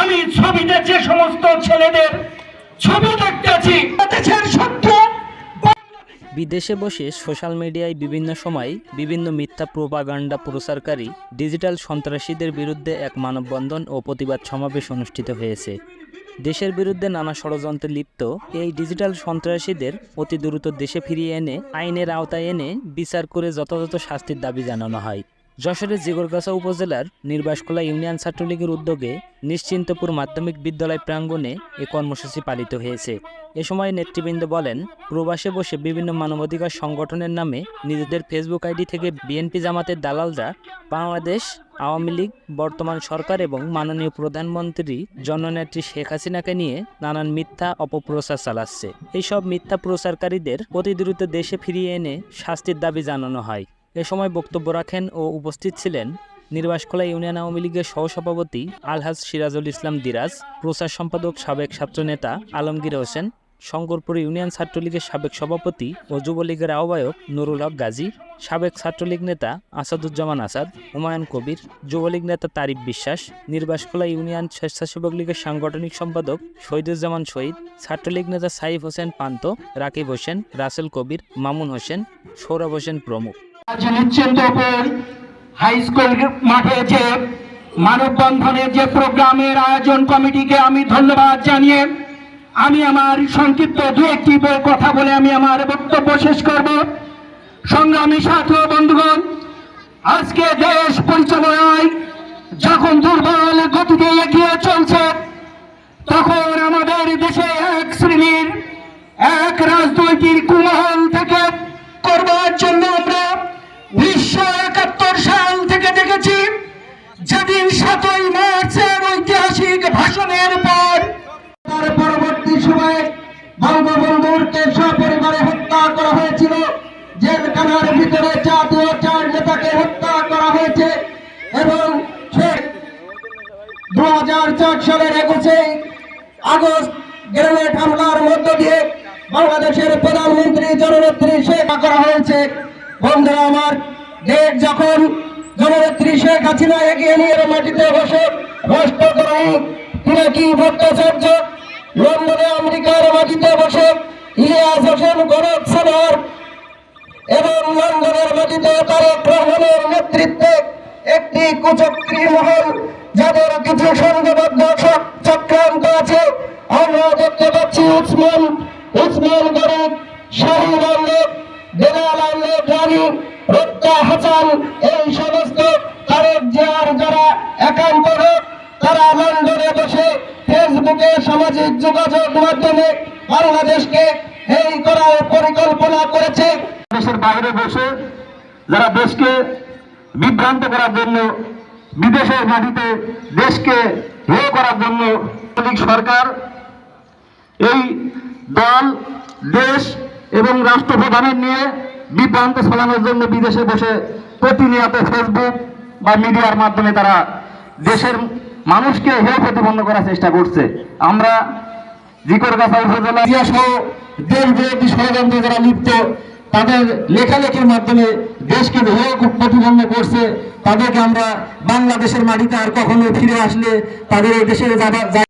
আমি ছবিতে যে সমস্ত ছেলেদের। ছবি দেখতেছি। শত্রু বিদেশে বসে সোশ্যাল মিডিয়ায় বিভিন্ন সময় বিভিন্ন মিথ্যা প্রোপাগান্ডা প্রচারকারী ডিজিটাল সন্ত্রাসীদের বিরুদ্ধে এক মানববন্ধন ও প্রতিবাদ সমাবেশ অনুষ্ঠিত হয়েছে। দেশের বিরুদ্ধে নানা ষড়যন্ত্রে লিপ্ত এই ডিজিটাল সন্ত্রাসীদের অতি দ্রুত দেশে ফিরিয়ে এনে আইনের আওতায় এনে বিচার করে যথাযথ শাস্তির দাবি জানানো হয়। যশোরের জিগরগাছা উপজেলার নির্বাসকলা ইউনিয়ন ছাত্রলীগের উদ্যোগে নিশ্চিন্তপুর মাধ্যমিক বিদ্যালয় প্রাঙ্গণে এ কর্মসূচি পালিত হয়েছে। এ সময় নেতৃবৃন্দ বলেন, প্রবাসে বসে বিভিন্ন মানবাধিকার সংগঠনের নামে নিজেদের ফেসবুক আইডি থেকে বিএনপি জামাতের দালালরা, বাংলাদেশ আওয়ামী লীগ, বর্তমান সরকার এবং মাননীয় প্রধানমন্ত্রী জননেত্রী শেখ হাসিনাকে নিয়ে নানান মিথ্যা অপপ্রচার চালাচ্ছে। এইসব মিথ্যা প্রচারকারীদের অতি দ্রুত দেশে ফিরিয়ে এনে শাস্তির দাবি জানানো হয়। এ সময় বক্তব্য রাখেন ও উপস্থিত ছিলেন নির্বাসকলা ইউনিয়ন আওয়ামী লীগের সহসভাপতি আলহাজ সিরাজুল ইসলাম দিরাজ, প্রচার সম্পাদক সাবেক ছাত্রনেতা আলমগীর হোসেন, শঙ্করপুর ইউনিয়ন ছাত্রলীগের সাবেক সভাপতি ও যুবলীগের আহ্বায়ক নুরুল হক গাজী, সাবেক ছাত্রলীগ নেতা আসাদুজ্জামান আসাদ, হুমায়ুন কবির, যুবলীগ নেতা তারিফ বিশ্বাস, নির্বাসকলা ইউনিয়ন স্বেচ্ছাসেবক লীগের সাংগঠনিক সম্পাদক শহীদুজ্জামান শহীদ, ছাত্রলীগ নেতা সাইফ হোসেন পান্ত, রাকিব হোসেন, রাসেল কবির, মামুন হোসেন, সৌরভ হোসেন প্রমুখ। নিশ্চিন্তপুর হাই স্কুল মাঠে যে মানববন্ধনের যে প্রোগ্রামের আয়োজন কমিটিকে আমি ধন্যবাদ জানিয়ে আমি আমার সংক্ষিপ্ত দু একটি কথা বলে আমি আমার বক্তব্য শেষ করব। সংগ্রামী ছাত্র বন্ধুগণ, আজকে দেশ পরিচালনায় যখন দুর্বল গতিতে এগিয়ে চলছে, তখন আমাদের দেশে এক শ্রেণির এক রাজনৈতিক কুমহল যেদিন সাতই মার্চের ঐতিহাসিক ভাষণের পর, তার পরবর্তী সময়ে বঙ্গবন্ধুরকে সপরিবারে হত্যা করা হয়েছিল। জেলখানার ভিতরে জাতীয় চার নেতাকে হত্যা করা হয়েছে এবং দু হাজার চার সালের একুশে আগস্ট গ্রেনেড হামলার মধ্য দিয়ে বাংলাদেশের প্রধানমন্ত্রী জননেত্রী শেখ করা হয়েছে। বন্ধুরা আমার দেশ যখন জননেত্রী শেখ হাসিনা এগিয়ে মাটিতে বসে। রাষ্ট্র করা পিনাকি ভট্টাচার্য? লন্ডনে আমেরিকার মাটিতে বসে, ইলিয়াস হোসেন গরব সানার। এবং লন্ডনের মাটিতে তারেক রহমানের নেতৃত্বে একটি কুচক্রী মহল, যাদের কিছু সংঘবদ্ধ চক্রান্ত আছে। আমরা দেখতে পাচ্ছি উসমান উসমান গরিব শাহিন আহমেদ বেলাল রানী রত্তা হাসান, এই সমস্ত তারেক জিয়ার যারা একান্ত লোক, তারা লন্ডনে বসে ফেসবুকে সামাজিক যোগাযোগ মাধ্যমে বাংলাদেশকে এই করার পরিকল্পনা করেছে। দেশের বাইরে বসে যারা দেশকে বিভ্রান্ত করার জন্য, বিদেশের মাটিতে দেশকে হেয় করার জন্য সরকার, এই দল, দেশ এবং রাষ্ট্রপ্রধানের নিয়ে বিভ্রান্ত ছড়ানোর জন্য বিদেশে বসে প্রতিনিয়ত ফেসবুক বা মিডিয়ার মাধ্যমে তারা দেশের মানুষকে হেয় প্রতিবন্ধ করার চেষ্টা করছে। আমরা জিকরগাছা উপজেলা সহ দেশ বিরোধী ষড়যন্ত্রে যারা লিপ্ত, তাদের লেখালেখির মাধ্যমে দেশকে হেয় প্রতিবন্ধ করছে, তাদেরকে আমরা বাংলাদেশের মাটিতে আর কখনো ফিরে আসলে তাদের এই দেশের যাবার